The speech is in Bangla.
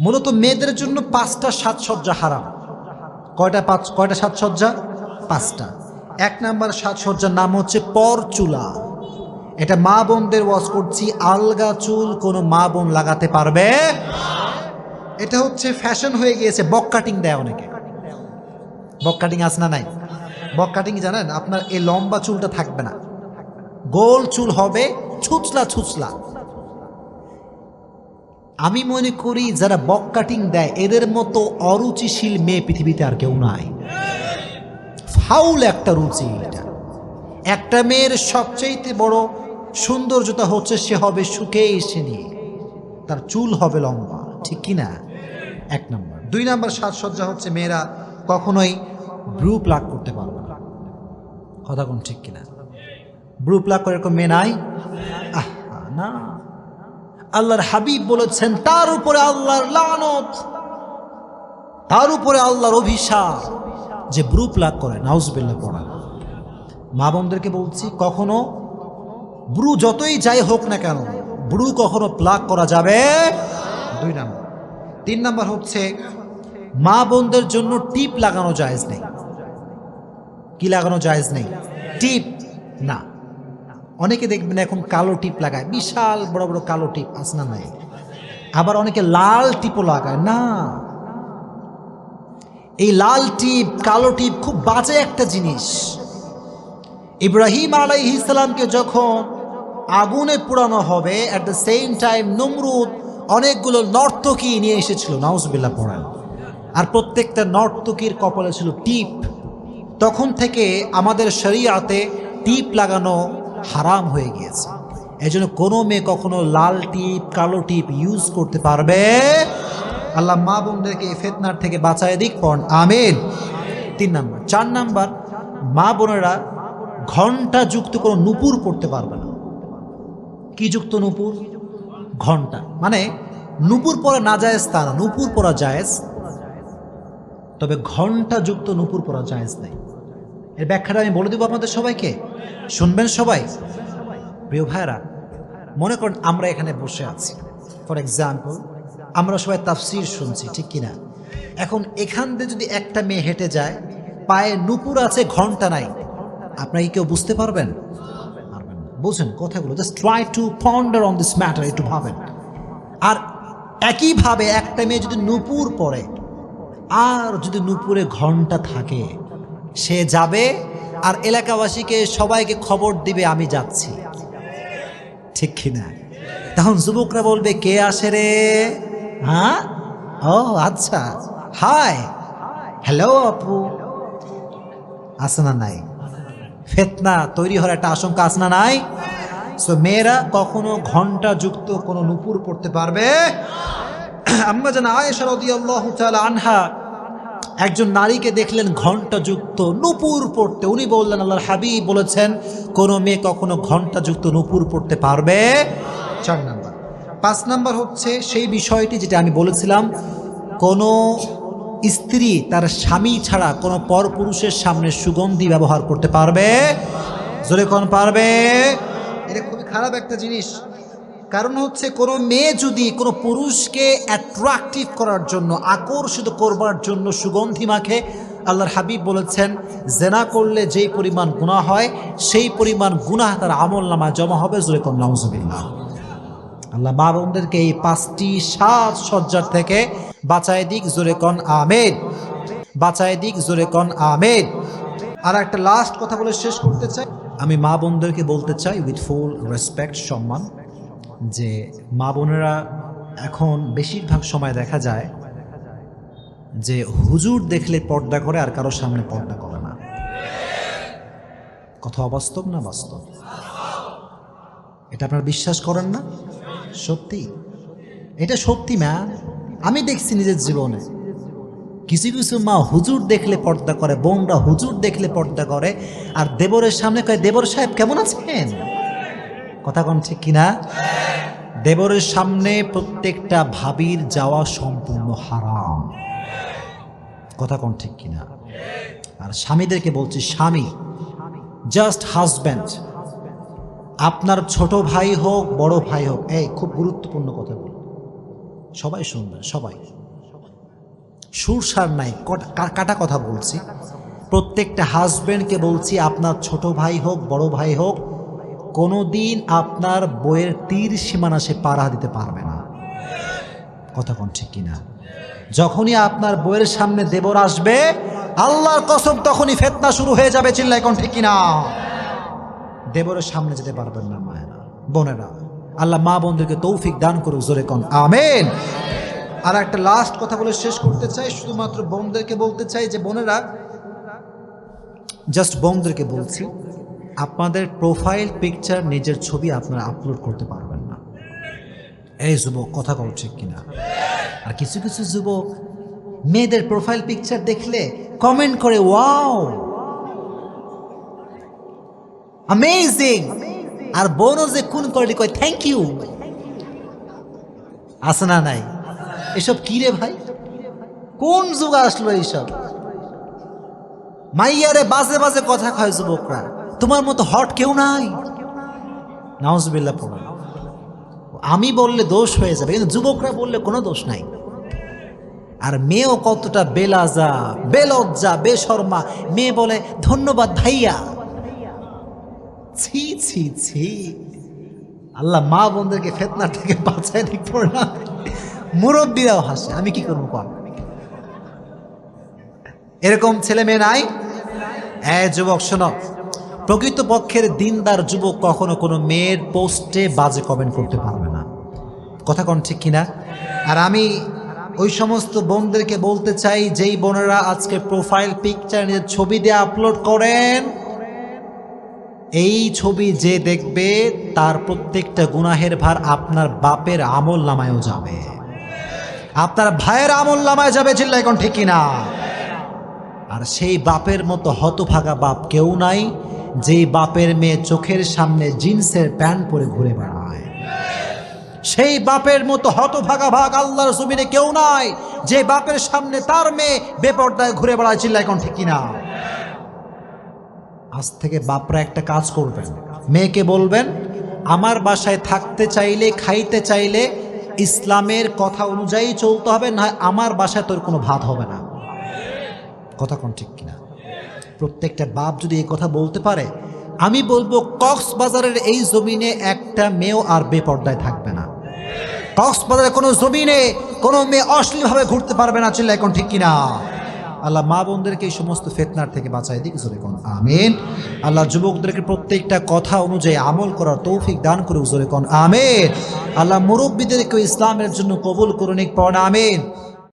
মূলত মেয়েদের জন্য পাঁচটা সাজসজ্জা হারাম। কয়টা পাঁচ কয়টা সাজসজ্জা? পাঁচটা। এক নাম্বার সাজসজ্জার নাম হচ্ছে পর চুলা এটা মা বোনদের ওয়াশ করছি, আলগা চুল কোনো মা বোন লাগাতে পারবে? এটা হচ্ছে ফ্যাশন হয়ে গিয়েছে, বক কাটিং দেয় অনেকে। বক কাটিং আস না নাই? বক কাটিং জানেন, আপনার এই লম্বা চুলটা থাকবে না। গোল চুল হবে, ছুচলা ছুচলা। আমি মনে করি যারা বক কাটিং দেয়, এদের মতো অরুচিশীল মেয়ে পৃথিবীতে আর কেউ নাই। ফাউল একটা রুচি এটা। একটা মেয়ের সবচেয়ে বড় সৌন্দর্যতা হচ্ছে সে হবে সুখে এসে নিয়ে। তার চুল হবে লম্বা, ঠিক কি না? এক নম্বর। দুই নম্বর সাজসজ্জা হচ্ছে মেয়েরা কখনোই ব্রু প্লাগ করতে পারবে না। কথা কোন ঠিক কিনা ব্রু প্লাগ করে এরকম মেয়ে নাই? আহ, না। আল্লাহর হাবিব বলেছেন, তার উপরে আল্লাহর লানত, তার উপরে আল্লাহর অভিশাপ যে ব্রু প্লাগ করে নাউজবিল্লা পড়া। মা বোনদেরকে বলছি, কখনো ব্রু যতই যাই হোক না কেন, ব্রু কখনো প্লাগ করা যাবে দুই নাম্বার। তিন নাম্বার হচ্ছে, মা বোনদের জন্য টিপ লাগানো জায়েজ নেই। কি লাগানো জায়েজ নেই? টিপ না। অনেকে দেখবেন এখন কালো টিপ লাগায়, বিশাল বড় বড় কালো টিপ আসনা নাই। আবার অনেকে লাল টিপও লাগায়, না। এই লাল টিপ, কালো টিপ খুব বাজে একটা জিনিস। ইব্রাহিম আলাইহ ইসলামকে যখন আগুনে পোড়ানো হবে অ্যাট দ্য সেম টাইম নমরুদ অনেকগুলো নর্তকী নিয়ে এসেছিল নাউজবিল্লা পড়ান। আর প্রত্যেকটা নর্তকীর কপালে ছিল টিপ। তখন থেকে আমাদের শরিয়াতে টিপ লাগানো হারাম হয়ে গিয়েছে। এই জন্য কোনো মেয়ে কখনো লাল টিপ, কালো টিপ ইউজ করতে পারবে। আল্লাহ মা বোনদেরকে এই ফেতনার থেকে বাঁচায় দিক পণ আমিন। তিন নাম্বার। চার নাম্বার, মা বোনেরা ঘণ্টা যুক্ত কোনো নুপুর পড়তে পারবে না। কি যুক্ত নুপুর? ঘণ্টা। মানে নুপুর পরা না জায়েজ তা না, নুপুর পরা জায়েজ। তবে ঘণ্টা যুক্ত নুপুর পরা জায়েজ নেই। এর ব্যাখ্যাটা আমি বলে দেবো আপনাদের সবাইকে। শুনবেন সবাই। প্রিয় ভাইরা মনে করেন আমরা এখানে বসে আছি। ফর এক্সাম্পল আমরা সবাই তাফসির শুনছি, ঠিক কিনা? এখন এখান দিয়ে যদি একটা মেয়ে হেঁটে যায়, পায়ে নুপুর আছে, ঘণ্টা নাই। আপনাকে কেউ বুঝতে পারবেন? বুঝেন কথাগুলো। Just try to ponder on this matter একটু ভাবেন। আর একইভাবে একটা মেয়ে যদি নুপুর পরে আর যদি নুপুরে ঘণ্টা থাকে সে যাবে আর এলাকাবাসীকে সবাইকে খবর দিবে, আমি যাচ্ছি। ঠিক কিনা? তখন যুবকরা বলবে, কে আসে রে? হ্যাঁ? ও আচ্ছা। হাই। হ্যালো, আপু। আছে না নাই? ফেতনা তৈরি হওয়ার একটা আশঙ্কা আছে না নাই? সো মেয়েরা কখনো ঘণ্টা যুক্ত কোনো নুপুর পড়তে পারবে? আম্মা যেন আয়েশা রাদিয়াল্লাহু তাআলা আনহা একজন নারীকে দেখলেন ঘণ্টা যুক্ত নুপুর পড়তে। উনি বললেন, আল্লাহর হাবিব বলেছেন, কোনো মেয়ে কখনো ঘণ্টা যুক্ত নুপুর পড়তে পারবে? চার নাম্বার। পাঁচ নাম্বার হচ্ছে সেই বিষয়টি যেটা আমি বলেছিলাম, কোনো স্ত্রী তার স্বামী ছাড়া কোনো পরপুরুষের সামনে সুগন্ধি ব্যবহার করতে পারবে? জোরে কোন পারবে? এটা খুবই খারাপ একটা জিনিস। কারণ হচ্ছে কোনো মেয়ে যদি কোনো পুরুষকে অ্যাট্রাকটিভ করার জন্য, আকর্ষিত করবার জন্য সুগন্ধি মাখে, আল্লাহর হাবিব বলেছেন, জেনা করলে যেই পরিমাণ গুণা হয়, সেই পরিমাণ গুনাহ তার আমল নামায় জমা হবে। জোরে কোন, নাউজুবিল্লাহ। আল্লাহ মা বোনদেরকে এই পাঁচটি সাজ সজ্জার থেকে বাঁচায় দিক, জোরে কন আমেদ বাঁচায় দিক, জোরে কন আমেদ আর একটা লাস্ট কথা বলে শেষ করতে চাই। আমি মা বোনদেরকে বলতে চাই উইথ ফুল রেসপেক্ট সম্মান। যে মা বোনেরা এখন বেশিরভাগ সময় দেখা যায় যে হুজুর দেখলে পর্দা করে আর কারও সামনে পর্দা করে না। কথা অবাস্তব না বাস্তব? এটা আপনারা বিশ্বাস করেন না? সত্যি? এটা সত্যি ম্যা আমি দেখছি নিজের জীবনে। কিছু কিছু মা হুজুর দেখলে পর্দা করে, বোনরা হুজুর দেখলে পর্দা করে, আর দেবরের সামনে কয়, দেবর সাহেব কেমন আছেন? কথা কোন ঠিক কিনা? দেবরের সামনে প্রত্যেকটা ভাবির যাওয়া সম্পূর্ণ হারাম। কথা কোন ঠিক কিনা? আর স্বামীদেরকে বলছি, স্বামী জাস্ট হাজব্যান্ড আপনার ছোট ভাই হোক, বড় ভাই হোক, এই খুব গুরুত্বপূর্ণ কথা বল। সবাই শুনবেন সবাই। সুরসার নাই, কাটা কথা বলছি। প্রত্যেকটা হাজব্যান্ডকে বলছি, আপনার ছোট ভাই হোক, বড় ভাই হোক কোনো দিন আপনার বইয়ের তীর সীমানা সে পাড়া দিতে পারবে না। কথা কোন ঠিক কিনা? যখনই আপনার বইয়ের সামনে দেবর আসবে, আল্লাহর কসম তখনই ফেতনা শুরু হয়ে যাবে চিল্লাই কোন ঠিক কিনা? দেবরের সামনে যেতে পারবেন না, মায়েরা, বোনেরা। আল্লাহ মা বোনদেরকে তৌফিক দান করুক, জোরে কন, আমেন। আর একটা লাস্ট কথা বলে শেষ করতে চাই, শুধুমাত্র বোনদেরকে বলতে চাই যে, বোনেরা জাস্ট বোনদেরকে বলছি আপনাদের প্রোফাইল পিকচার নিজের ছবি আপনারা আপলোড করতে পারবেন না। এই যুবক, কথা কও ঠিক কিনা? আর কিছু কিছু যুবক মেয়েদের প্রোফাইল পিকচার দেখলে কমেন্ট করে ওয়াও অ্যামেজিং আর বোনও যে কোন করে কয় থ্যাংক ইউ আছে না নাই? এসব কি রে ভাই? কোন যুগ আসলো এইসব? মাইয়ারে বাজে বাজে কথা কয় যুবকরা। তোমার মতো হট কেউ নাই। নাউজবিল্লা পড়া। আমি বললে দোষ হয়ে যাবে, কিন্তু যুবকরা বললে কোনো দোষ নাই। আর মেয়েও কতটা বেলাজা, বেলজ্জা, বেশর্মা, মেয়ে বলে, ধন্যবাদ ভাইয়া। ছি ছি ছি। আল্লাহ মা বোনদেরকে ফেতনা থেকে বাঁচায় দিক না। মুরব্বীরাও হাসে, আমি কি করব কর এরকম ছেলে মেয়ে নাই? হ্যাঁ যুবক, শোনো প্রকৃত পক্ষের দিনদার যুবক কখনো কোনো মেয়ের পোস্টে বাজে কমেন্ট করতে পারবে না। কথা কোন ঠিক কিনা? আর আমি ওই সমস্ত বোনদেরকে বলতে চাই, যেই বোনেরা আজকে প্রোফাইল পিকচার নিজের ছবি দিয়ে আপলোড করেন, এই ছবি যে দেখবে, তার প্রত্যেকটা গুনাহের ভার আপনার বাপের আমল নামায়ও যাবে। আপনার ভাইয়ের আমল নামায় যাবে চিল্লা এখন ঠিক কিনা? আর সেই বাপের মতো হতভাগা বাপ কেউ নাই যেই বাপের মেয়ে চোখের সামনে জিন্সের প্যান্ট পরে ঘুরে বেড়ায়। সেই বাপের মতো হতভাগা ভাগ আল্লাহর জমিনে কেউ নাই, যে বাপের সামনে তার মেয়ে বেপর্দায় ঘুরে বেড়ায় চিল্লা এখন ঠিক কিনা। আজ থেকে বাপরা একটা কাজ করবেন। মেয়েকে বলবেন, আমার বাসায় থাকতে চাইলে, খাইতে চাইলে ইসলামের কথা অনুযায়ী চলতে হবে, না আমার বাসায় তোর কোনো ভাত হবে না। কথা কোন ঠিক কিনা? প্রত্যেকটা বাপ যদি এই কথা বলতে পারে, আমি বলব কক্সবাজারের এই জমিনে একটা মেয়েও আর বেপর্দায় থাকবে না। কক্সবাজারের কোনো জমিনে কোনো মেয়ে অশ্লীলভাবে ঘুরতে পারবে না চিল্লা এখন ঠিক কিনা? আল্লাহ মা বোনদেরকে এই সমস্ত ফেতনার থেকে বাঁচাই দিক, জোরে কোন আমিন। আল্লাহ যুবকদেরকে প্রত্যেকটা কথা অনুযায়ী আমল করার তৌফিক দান করে জোরে কোন আমিন। আল্লাহ মুরব্বীদেরকে ইসলামের জন্য কবুল করুন পড় আমিন।